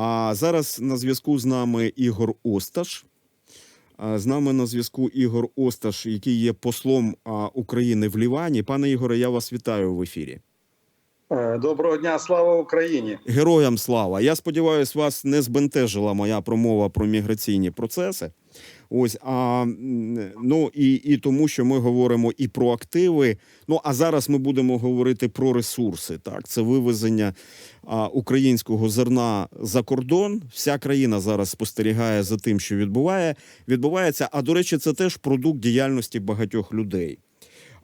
А зараз на зв'язку з нами Ігор Осташ. З нами на зв'язку Ігор Осташ, який є послом України в Лівані. Пане Ігоре, я вас вітаю в ефірі. Е, Доброго дня, слава Україні! Героям слава! Я сподіваюся, вас не збентежила моя промова про міграційні процеси. Ось а ну і, і тому, що ми говоримо і про активи. Ну а зараз ми будемо говорити про ресурси. Так, це вивезення а, українського зерна за кордон. Вся країна зараз спостерігає за тим, що відбуває, відбувається. А до речі, це теж продукт діяльності багатьох людей.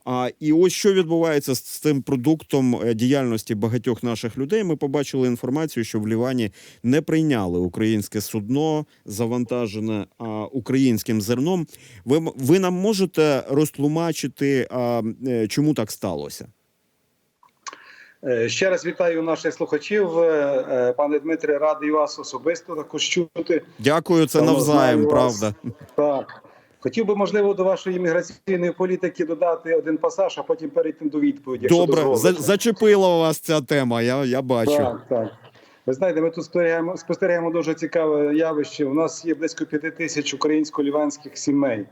А і ось що відбувається з цим продуктом е, діяльності багатьох наших людей. Ми побачили інформацію, що в Лівані не прийняли українське судно, завантажене а, українським зерном. Ви, ви нам можете розтлумачити, а, е, чому так сталося? Е, Ще раз вітаю наших слухачів. Пане Дмитре, радий вас особисто також чути. Дякую, це навзаєм, правда. Так. Хотів би, можливо, до вашої міграційної політики додати один пасаж, а потім перейти до відповіді. Добре, за, зачепила вас ця тема. Я, я бачу. Так, так. Ви знаєте, ми тут спостерігаємо, спостерігаємо дуже цікаве явище. У нас є близько п'яти тисяч українсько-ліванських сімей.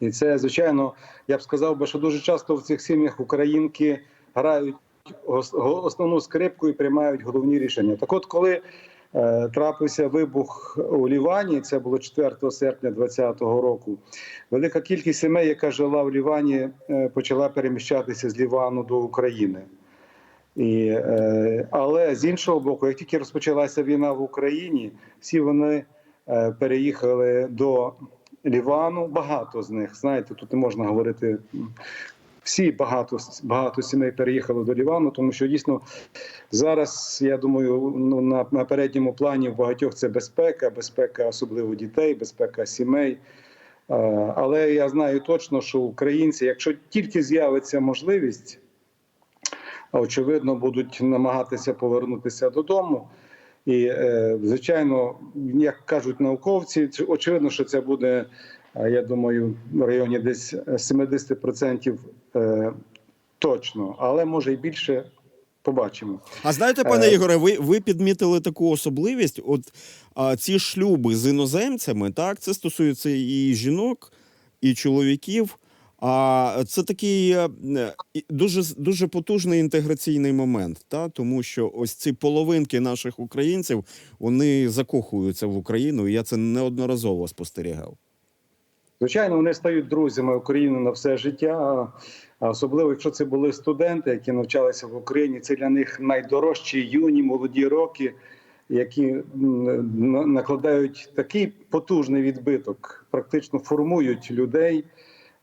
І це, звичайно, я б сказав би, що дуже часто в цих сім'ях українки грають ос- основну скрипку і приймають головні рішення. Так от, коли трапився вибух у Лівані, це було 4 серпня 2020 року, велика кількість сімей, яка жила в Лівані, е, почала переміщатися з Лівану до України. І, е, але з іншого боку, як тільки розпочалася війна в Україні, всі вони е, переїхали до Лівану. Багато з них знаєте, тут не можна говорити. Всі багато багато сімей переїхали до Лівану, тому що дійсно зараз я думаю, ну на, на передньому плані в багатьох це безпека, безпека особливо дітей, безпека сімей. Але я знаю точно, що українці, якщо тільки з'явиться можливість, очевидно, будуть намагатися повернутися додому. І, е, звичайно, як кажуть науковці, очевидно, що це буде, я думаю, в районі десь 70% е, точно, але може і більше. Побачимо. А знаєте, пане Е, Ігоре, ви, ви підмітили таку особливість. От а, ці шлюби з іноземцями, так, це стосується і жінок, і чоловіків. А це такий е, дуже дуже потужний інтеграційний момент, та тому що ось ці половинки наших українців вони закохуються в Україну. і Я це неодноразово спостерігав. Звичайно, вони стають друзями України на все життя. Особливо, якщо це були студенти, які навчалися в Україні, це для них найдорожчі юні молоді роки, які на- накладають такий потужний відбиток, практично формують людей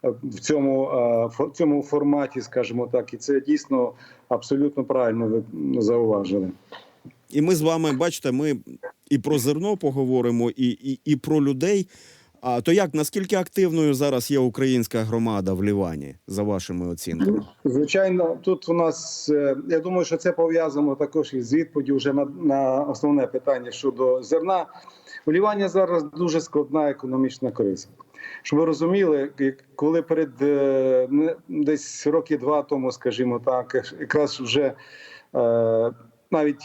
е, в цьому, е, фо- цьому форматі, скажімо так, і це дійсно абсолютно правильно ви зауважили. І ми з вами бачите, ми і про зерно поговоримо, і, і, і про людей. А то як наскільки активною зараз є українська громада в Лівані, за вашими оцінками? Звичайно, тут у нас е, я думаю, що це пов'язано також із відповіддю вже на, на основне питання щодо зерна. У Лівані зараз дуже складна економічна криза. Щоб ви розуміли, коли перед е, десь роки два тому, скажімо так, якраз вже е, навіть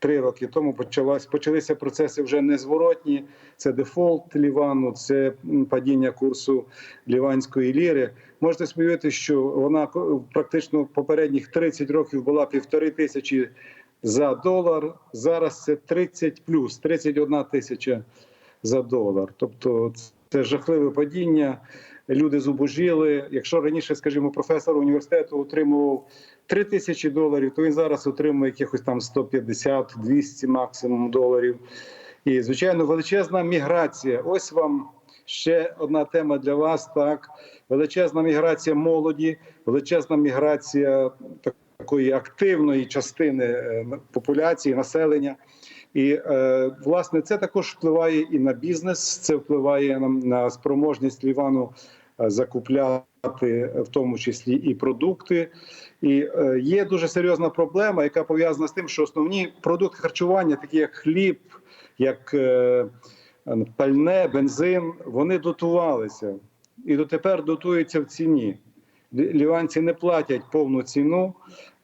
три роки тому почалась почалися процеси вже незворотні. Це дефолт Лівану, це падіння курсу ліванської ліри. Можете сподіватися, що вона практично попередніх 30 років була півтори тисячі за долар. Зараз це 30 плюс 31 тисяча за долар. Тобто це жахливе падіння. Люди зубожіли. Якщо раніше, скажімо, професор університету отримував 3 тисячі доларів, то він зараз отримує якихось там 150-200 максимум доларів. І звичайно, величезна міграція. Ось вам ще одна тема для вас. Так, величезна міграція молоді, величезна міграція такої активної частини е, популяції, населення. І е, власне це також впливає і на бізнес, це впливає на, на спроможність Лівану закупляти, в тому числі і продукти. І е, є дуже серйозна проблема, яка пов'язана з тим, що основні продукти харчування, такі як хліб, як е, пальне, бензин, вони дотувалися і дотепер дотуються в ціні. Ліванці не платять повну ціну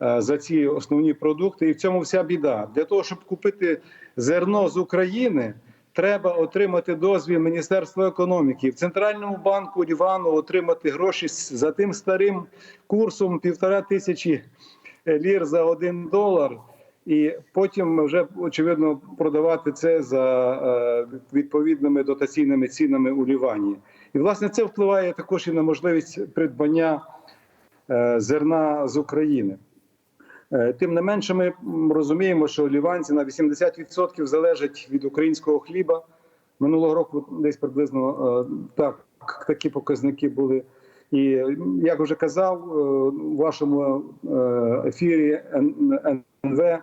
е, за ці основні продукти, і в цьому вся біда. Для того, щоб купити зерно з України. Треба отримати дозвіл Міністерства економіки в центральному банку Лівану отримати гроші за тим старим курсом півтора тисячі лір за один долар, і потім вже очевидно продавати це за е, відповідними дотаційними цінами у Лівані. І власне це впливає також і на можливість придбання е, зерна з України. Е, Тим не менше, ми розуміємо, що ліванці на 80% залежать від українського хліба. Минулого року десь приблизно е, так, такі показники були. І як вже казав е, у вашому ефірі НВ,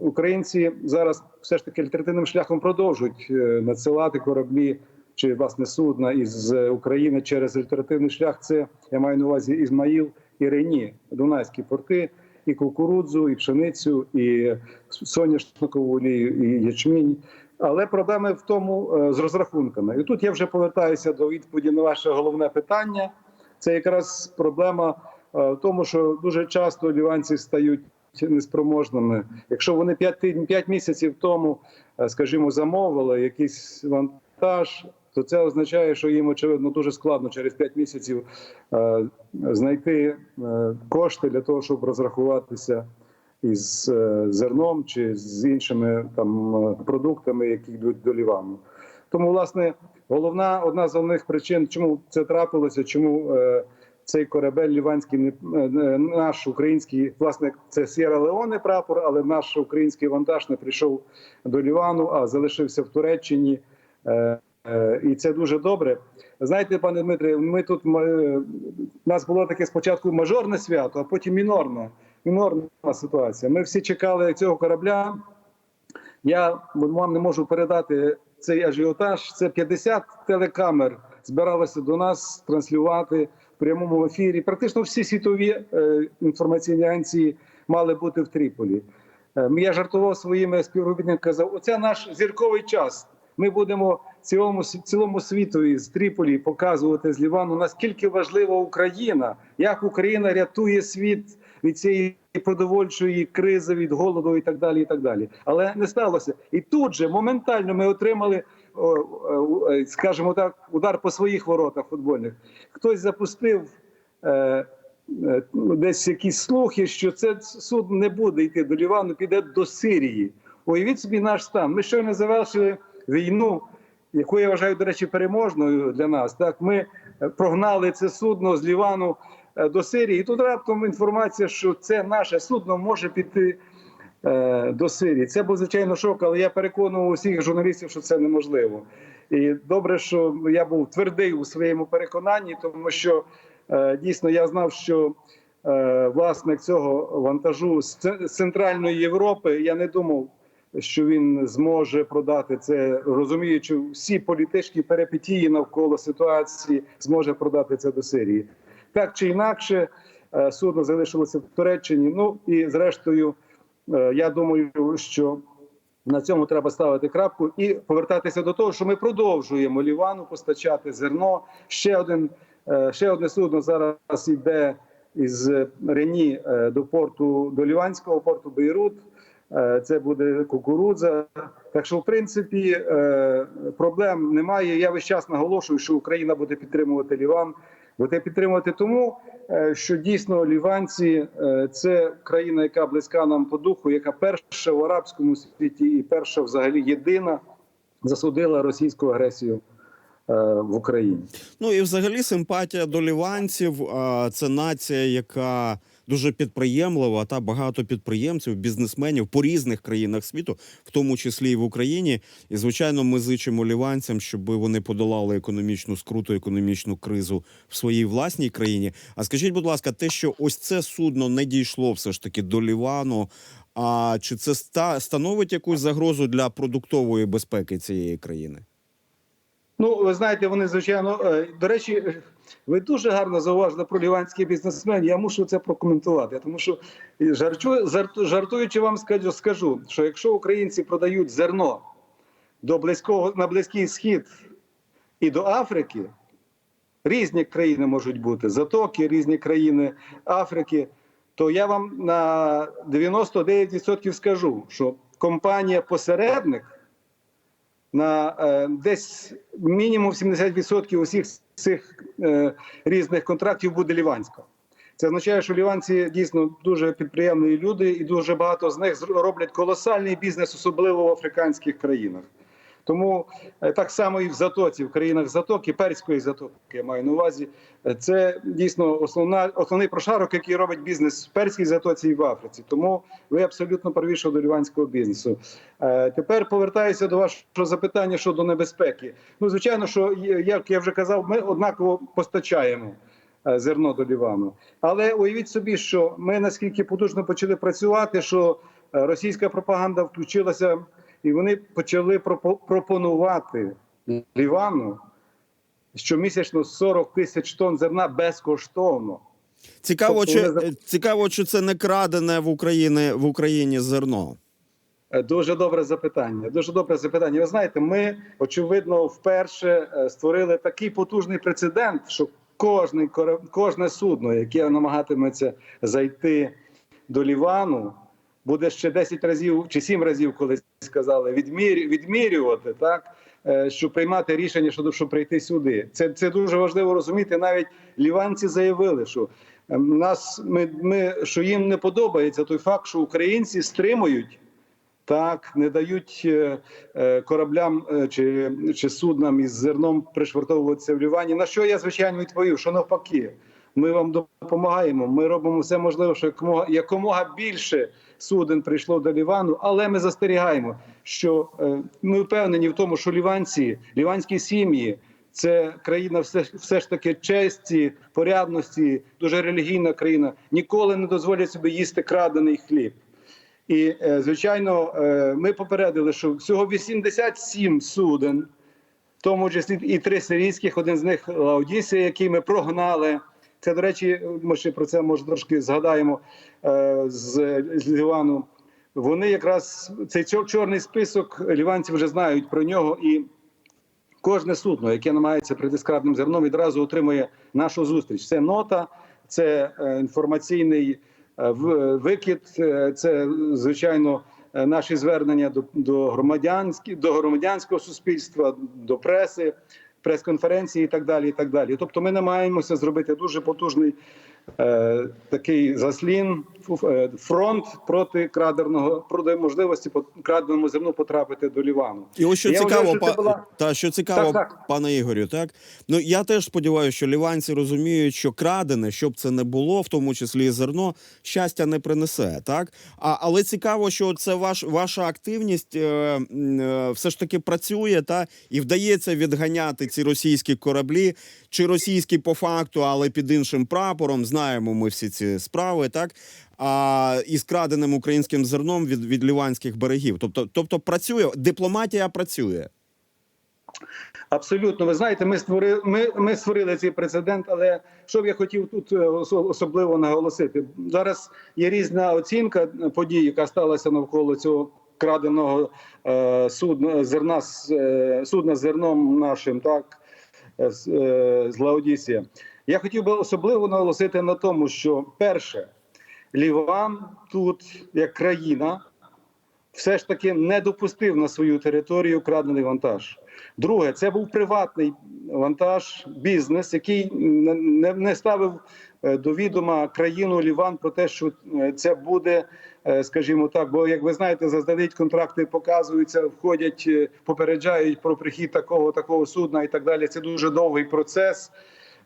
українці зараз все ж таки альтернативним шляхом продовжують надсилати кораблі чи власне судна із України через альтернативний шлях. Це я маю на увазі Ізмаїл і Рені, Дунайські порти, і кукурудзу, і пшеницю, і соняшникову олію, і ячмінь. Але проблеми в тому е, з розрахунками. І тут я вже повертаюся до відповіді на ваше головне питання. Це якраз проблема е, в тому, що дуже часто ліванці стають неспроможними. Якщо вони 5, 5 місяців тому, е, скажімо, замовили якийсь вантаж, то це означає, що їм очевидно дуже складно через 5 місяців е, знайти е, кошти для того, щоб розрахуватися із е, зерном чи з іншими там продуктами, які йдуть до Лівану. Тому, власне, головна одна з головних причин, чому це трапилося, чому цей корабель ліванський не наш український, власне, це Сєра Леоне прапор, але наш український вантаж не прийшов до Лівану, а залишився в Туреччині. Е, І це дуже добре. Знаєте, пане Дмитре, ми тут у нас було таке спочатку мажорне свято, а потім мінорне. Мінорна ситуація. Ми всі чекали цього корабля. Я вам не можу передати цей ажіотаж. Це 50 телекамер збиралося до нас транслювати в прямому ефірі. Практично всі світові е, інформаційні агенції мали бути в Тріполі. Е, я жартував своїми співробітниками, казав: оце наш зірковий час. Ми будемо цілому цілому світові з Тріполі показувати з Лівану, наскільки важлива Україна, як Україна рятує світ від цієї продовольчої кризи, від голоду і так далі. і так далі. Але не сталося. І тут же моментально ми отримали, е, скажімо так, удар по своїх воротах футбольних. Хтось запустив. Е, е, ну, Десь якісь слухи, що це суд не буде йти до Лівану, піде до Сирії. Уявіть собі наш стан. Ми щойно завершили війну, яку я вважаю, до речі, переможною для нас. Так, ми е, прогнали це судно з Лівану е, до Сирії. І тут раптом інформація, що це наше судно може піти е, до Сирії. Це був звичайно шок, але я переконував усіх журналістів, що це неможливо. І добре, що я був твердий у своєму переконанні, тому що е, дійсно я знав, що е, власник цього вантажу з центральної Європи. Я не думав, що він зможе продати це, розуміючи всі політичні перипетії навколо ситуації, зможе продати це до Сирії. Так чи інакше, е, судно залишилося в Туреччині. Ну і зрештою, е, я думаю, що на цьому треба ставити крапку і повертатися до того, що ми продовжуємо Лівану постачати зерно. Ще один е, ще одне судно зараз йде із Рені до порту до Ліванського порту Бейрут. Е, Це буде кукурудза. Так що, в принципі, е, проблем немає. Я весь час наголошую, що Україна буде підтримувати Ліван. Буде підтримувати тому, е, що дійсно ліванці це країна, яка близька нам по духу, яка перша в арабському світі і перша, взагалі, єдина засудила російську агресію в Україні. Ну і взагалі симпатія до ліванців. Це нація, яка дуже підприємлива, та багато підприємців, бізнесменів по різних країнах світу, в тому числі і в Україні. І звичайно, ми зичимо ліванцям, щоб вони подолали економічну скруту, економічну кризу в своїй власній країні. А скажіть, будь ласка, те, що ось це судно не дійшло все ж таки до Лівану. А чи це ста становить якусь загрозу для продуктової безпеки цієї країни? Ну, ви знаєте, вони звичайно е, до речі, е, ви дуже гарно зауважили про ліванський бізнесмен. Я мушу це прокоментувати, тому що жартуючи вам скажу, що якщо українці продають зерно до близького на близький схід і до Африки, різні країни можуть бути затоки, різні країни Африки. То я вам на 99% скажу, що компанія-посередник на е, десь мінімум 70% усіх цих е, різних контрактів буде ліванська. Це означає, що ліванці дійсно дуже підприємні люди, і дуже багато з них роблять колосальний бізнес, особливо в африканських країнах. Тому е, так само і в Затоці, в країнах Затоки, Перської Затоки, я маю на увазі. е, Це дійсно основна, основний прошарок, який робить бізнес в Перській Затоці і в Африці. Тому ви абсолютно праві щодо ліванського бізнесу. Е, Тепер повертаюся до вашого запитання щодо небезпеки. Ну, звичайно, що як я вже казав, ми однаково постачаємо зерно до Лівану. Але уявіть собі, що ми наскільки потужно почали працювати, що російська пропаганда включилася, і вони почали пропонувати Лівану щомісячно 40 тисяч тонн зерна безкоштовно. Цікаво, Тобто чи вони цікаво, чи це не крадене в Україні в Україні зерно. Е, Дуже добре запитання. Дуже добре запитання. Ви знаєте, ми очевидно вперше е, створили такий потужний прецедент, що кора- кожне судно, яке намагатиметься зайти до Лівану, буде ще 10 разів чи 7 разів, коли сказали, відмір, відмірювати так. е, Щоб приймати рішення щодо щоб прийти сюди, це це дуже важливо розуміти. Навіть ліванці заявили, що е, нас ми, ми що їм не подобається той факт, що українці стримують так, не дають е, е, кораблям чи, чи суднам із зерном пришвартовуватися в Лівані. На що я звичайно відповів, що навпаки, ми вам допомагаємо. Ми робимо все можливе, що якомога, якомога більше суден прийшло до Лівану, але ми застерігаємо, що е, ми впевнені в тому, що ліванці, ліванські сім'ї. Це країна, все, все ж таки честі, порядності, дуже релігійна країна. Ніколи не дозволять собі їсти крадений хліб. І е, звичайно, е, ми попередили, що всього 87 суден, в тому числі і три сирійських, один з них Лаодісія, який ми прогнали. Це, до речі, ми ще про це може трошки згадаємо е, з, з Лівану. Вони якраз цей чорний список ліванці вже знають про нього, і кожне судно, яке намагається прийти з крадним зерном, відразу отримує нашу зустріч. Це нота, це е, інформаційний е, викид, це звичайно наші звернення до, до громадянських до громадянського суспільства, до преси, прес-конференції і так далі. І так далі. Тобто, ми намагаємося зробити дуже потужний такий заслін, е, фронт проти крадерного проти можливості по краденому зерну потрапити до Лівану. І ось що Я цікаво, це па... була- та що цікаво, Так, так. пане Ігорю, так ну я теж сподіваюся, що ліванці розуміють, що крадене, щоб це не було, в тому числі і зерно, щастя не принесе. Так а але цікаво, що це ваш ваша активність е, е, все ж таки працює, та і вдається відганяти ці російські кораблі, чи російські по факту, але під іншим прапором. Знаємо ми всі ці справи, так. А із краденим українським зерном від, від ліванських берегів. Тобто, тобто працює, дипломатія працює. Абсолютно, ви знаєте, ми створили ми, ми створили цей прецедент, але що б я хотів тут е, особливо наголосити? Зараз є різна оцінка подій, яка сталася навколо цього краденого е, судна зерна е, судна зерном нашим, так з, е, Лаодісія. Я хотів би особливо наголосити на тому, що перше, Ліван тут як країна все ж таки не допустив на свою територію крадений вантаж. Друге, це був приватний вантаж, бізнес, який не, не- ставив е, до відома країну Ліван про те, що е, це буде, е, скажімо так. Бо, як ви знаєте, заздалегідь контракти показуються, входять, попереджають про прихід такого такого судна і так далі. Це дуже довгий процес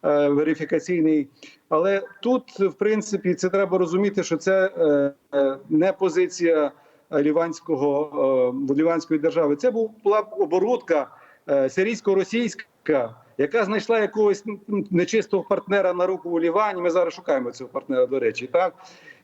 верифікаційний. Але тут, в принципі, це треба розуміти, що це е, е, не позиція ліванського е, ліванської держави. Це була оборудка е, сирійсько-російська, яка знайшла якогось нечистого партнера на руку у Лівані. Ми зараз шукаємо цього партнера, до речі, так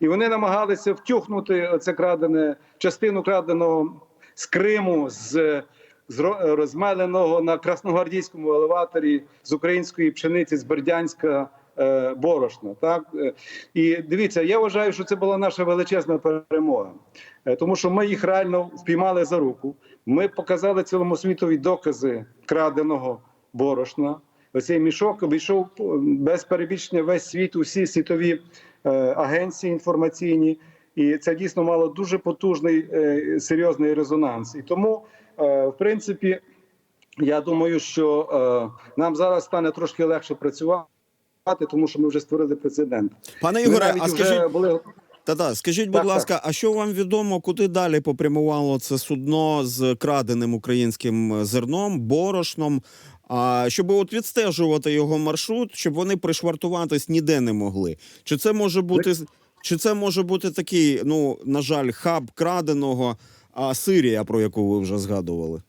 і вони намагалися втюхнути це крадене частину краденого з Криму з. З розмеленого на красногвардійському елеваторі з української пшениці з Бердянська е, борошна. Так Е, і дивіться, я вважаю, що це була наша величезна перемога, Е, тому що ми їх реально впіймали за руку. Ми показали цілому світові докази краденого борошна. Оцей мішок обійшов е, без перебільшення весь світ, усі світові е, агенції інформаційні. І це дійсно мало дуже потужний е, серйозний резонанс. І тому, е, в принципі, я думаю, що е, нам зараз стане трошки легше працювати, тому що ми вже створили прецедент. Пане Ігоре, а скажіть, були та-та, скажіть, будь Так, так. ласка, а що вам відомо, куди далі попрямувало це судно з краденим українським зерном, борошном? А щоб от відстежувати його маршрут, щоб вони пришвартуватись ніде не могли. Чи це може бути чи це може бути такий, ну на жаль, хаб краденого, а Сирія, про яку ви вже згадували?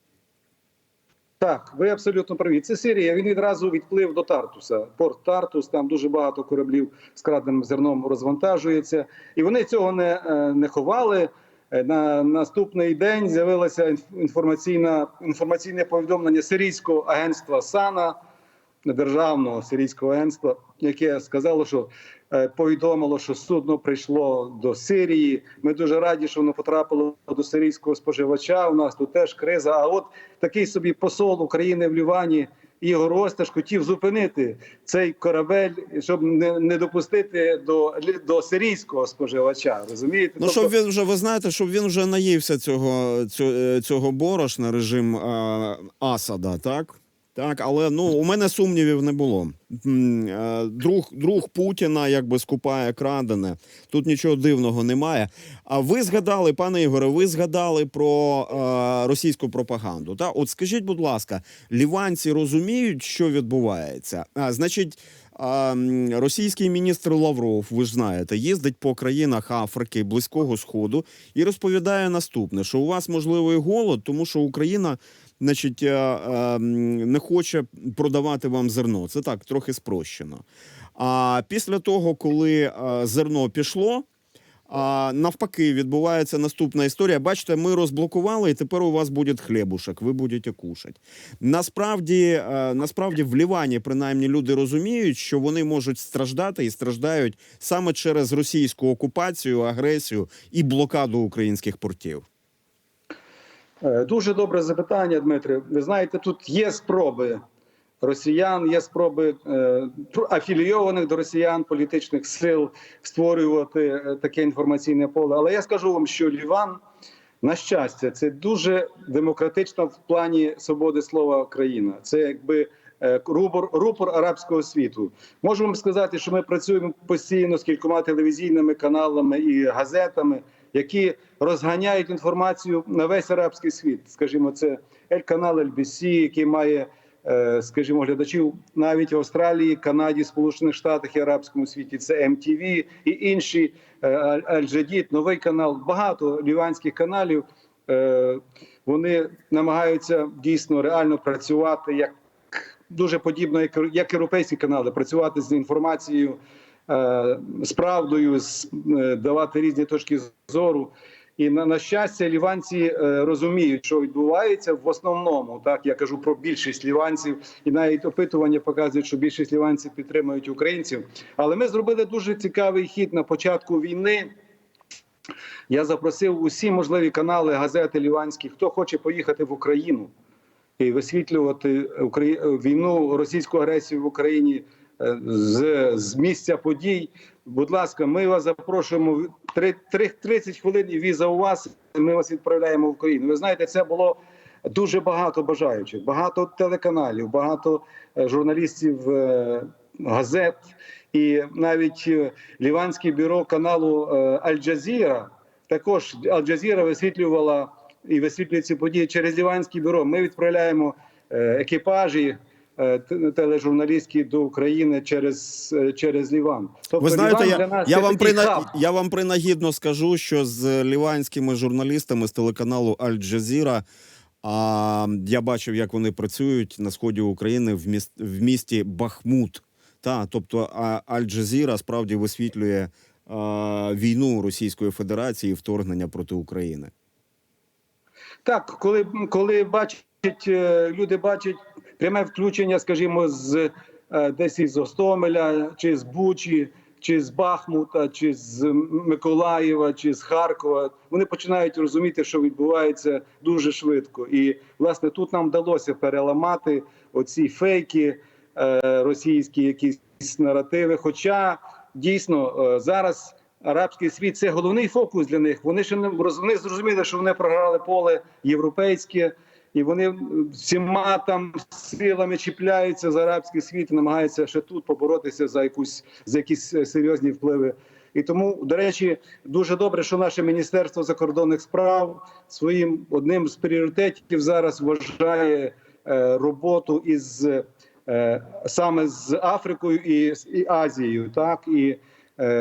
Так, ви абсолютно праві. Це Сирія. Він відразу відплив до Тартуса. Порт Тартус, там дуже багато кораблів з краденим зерном розвантажується, і вони цього не, е, не ховали. Е, На наступний день інформаційна інформаційне повідомлення сирійського агентства Сана державного сирійського агентства, яке сказало, що е, повідомило, що судно прийшло до Сирії. Ми дуже раді, що воно потрапило до сирійського споживача. У нас тут теж криза. А от такий собі посол України в Лівані. Ігор Осташ хотів зупинити цей корабель, щоб не, не допустити до, до сирійського споживача. Розумієте? Ну, щоб він вже, ви знаєте, щоб він вже наївся цього, цього, цього борошна, режим е, Асада, так? Так, але ну у мене сумнівів не було. Е, Друг, друг Путіна якби скупає крадене. Тут нічого дивного немає. А ви згадали, пане Ігоре, ви згадали про е, російську пропаганду. Та от скажіть, будь ласка, ліванці розуміють, що відбувається? А, значить, м, російський міністр Лавров, ви ж знаєте, їздить по країнах Африки, Близького Сходу і розповідає наступне: що у вас можливий голод, тому що Україна. Значить, е, е, не хоче продавати вам зерно. Це так, трохи спрощено. А після того, коли е, зерно пішло, а навпаки, відбувається наступна історія. Бачите, ми розблокували, і тепер у вас буде хлібушек, ви будете кушати. Насправді, насправді, в Лівані, принаймні, люди розуміють, що вони можуть страждати і страждають саме через російську окупацію, агресію і блокаду українських портів. Е, Дуже добре запитання, Дмитре. Ви знаєте, тут є спроби росіян, є спроби е, афілійованих до росіян політичних сил створювати е, таке інформаційне поле. Але я скажу вам, що Ліван, на щастя, це дуже демократична в плані свободи слова країна. Це якби рупор, рупор арабського світу. Можу вам сказати, що ми працюємо постійно з кількома телевізійними каналами і газетами, які розганяють інформацію на весь арабський світ. Скажімо, це Ель-канал LBC, який має, е, скажімо, глядачів навіть в Австралії, Канаді, Сполучених Штатах і арабському світі. Це MTV і інші е, Аль-Джадід, новий канал. Багато ліванських каналів. Е, Вони намагаються дійсно реально працювати як дуже подібно, як, європейські канали, працювати з інформацією, з правдою, е, давати різні точки зору. І на, на щастя, ліванці е, розуміють, що відбувається в основному. Так я кажу про більшість ліванців, і навіть опитування показують, що більшість ліванців підтримують українців. Але ми зробили дуже цікавий хід на початку війни. Я запросив усі можливі канали, газети ліванські, хто хоче поїхати в Україну і висвітлювати війну, російську агресію в Україні е, з, з місця подій. Будь ласка, ми вас запрошуємо Три- три- 30 хвилин і віза у вас. Ми вас відправляємо в Україну. Ви знаєте, це було дуже багато бажаючих, багато телеканалів, багато е, журналістів е, газет, і навіть е, ліванське бюро каналу Аль-Джазіра. Також Аль-Джазіра висвітлювала і висвітлює ці події через ліванське бюро. Ми відправляємо екіпажі е, до України через, е, через Ліван. Тобто Ви знаєте, Ліван я, для нас я, вам прина... я вам принагідно скажу, що з ліванськими журналістами з телеканалу Аль-Джазіра а, я бачив, як вони працюють на сході України в, міст... в місті Бахмут. Та, тобто Аль-Джазіра справді висвітлює а, війну Російської Федерації і вторгнення проти України. Так, коли, коли бачать е, люди бачать пряме включення, скажімо, з е, десь із Остомеля, чи з Бучі, чи з Бахмута, чи з Миколаєва, чи з Харкова, вони починають розуміти, що відбувається дуже швидко. І власне тут нам вдалося переламати оці фейки, е, російські якісь наративи. Хоча дійсно е, зараз арабський світ це головний фокус для них. Вони ще не вони зрозуміли, що вони програли поле європейське, і вони всіма там силами чіпляються за арабський світ, намагаються ще тут поборотися за якусь за якісь е, серйозні впливи. І тому, до речі, дуже добре, що наше міністерство закордонних справ своїм одним з пріоритетів зараз вважає е, роботу із е, саме з Африкою і, і Азією. Так і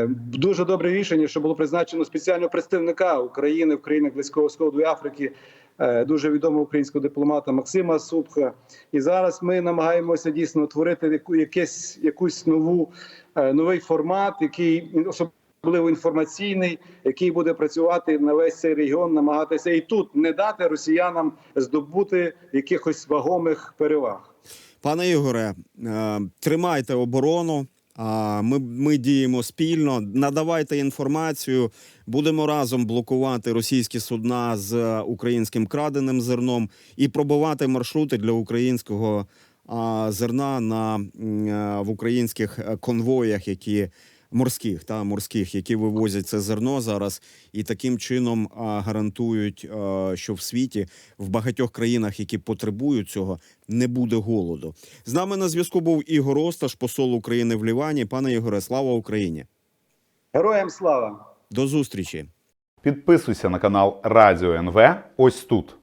дуже добре рішення, що було призначено спеціального представника України в країнах Близького Сходу і Африки, дуже відомого українського дипломата Максима Супха. І зараз ми намагаємося дійсно творити якесь, якусь нову е, новий формат, який особливо інформаційний, який буде працювати на весь цей регіон, намагатися і тут не дати росіянам здобути якихось вагомих переваг. Пане Ігоре, е, тримайте оборону. Ми, ми діємо спільно. Надавайте інформацію. Будемо разом блокувати російські судна з українським краденим зерном і пробивати маршрути для українського зерна на е, в українських е, конвоях, які морських та морських, які вивозять це зерно зараз, і таким чином гарантують, що в світі в багатьох країнах, які потребують цього, не буде голоду. З нами на зв'язку був Ігор Осташ, посол України в Лівані. Пане Ігоре, слава Україні! Героям слава! До зустрічі! Підписуйся на канал Радіо НВ ось тут.